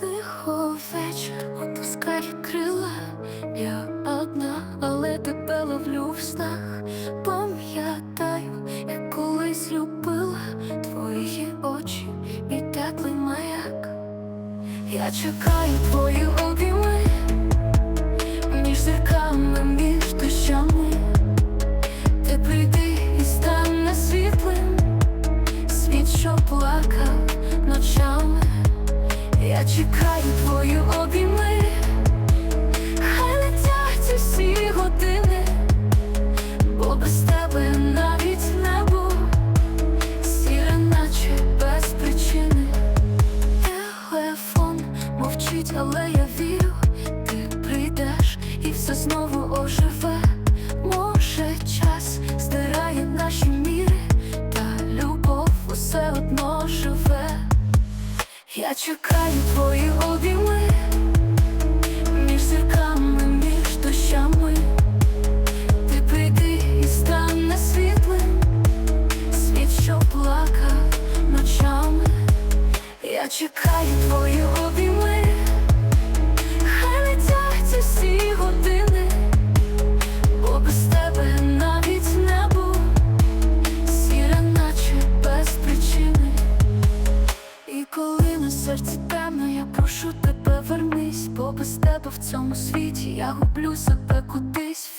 Тихо вечір опускає крила, я одна, але тебе ловлю в снах. Пам'ятаю, як колись любила твої очі і теплий маяк. Я чекаю твої обійми кричить, але я вірю, ти прийдеш і все знову оживе. Може, час стирає наші міри, та любов усе одно живе. Я чекаю твої обійми між зірками, між дощами. Ти прийди і стане світлим, світ, що плакав ночами. Я чекаю твої. серці темно, я прошу тебе, вернись, бо без тебе в цьому світі я гублю себе кудись.